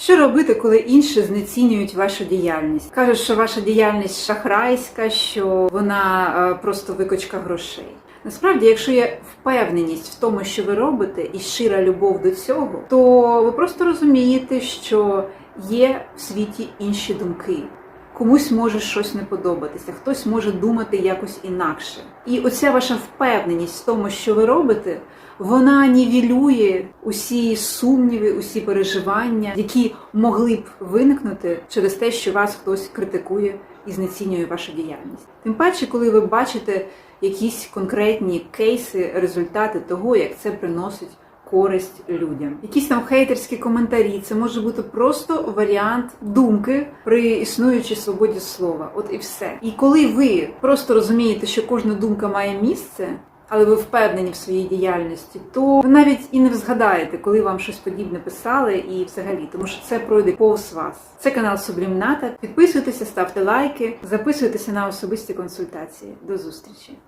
Що робити, коли інші знецінюють вашу діяльність? Кажуть, що ваша діяльність шахрайська, що вона е, просто викочка грошей. Насправді, якщо є впевненість в тому, що ви робите, і щира любов до цього, то ви просто розумієте, що є в світі інші думки. Комусь може щось не подобатися, хтось може думати якось інакше. І оця ваша впевненість в тому, що ви робите, вона нівелює усі сумніви, усі переживання, які могли б виникнути через те, що вас хтось критикує і знецінює вашу діяльність. Тим паче, коли ви бачите якісь конкретні кейси, результати того, як це приносить користь людям. Якісь там хейтерські коментарі, це може бути просто варіант думки при існуючій свободі слова. От і все. І коли ви просто розумієте, що кожна думка має місце. Але ви впевнені в своїй діяльності, то ви навіть і не згадаєте, коли вам щось подібне писали, і взагалі, тому що це пройде повз вас. Це канал Сублімната. Підписуйтеся, ставте лайки, записуйтеся на особисті консультації. До зустрічі!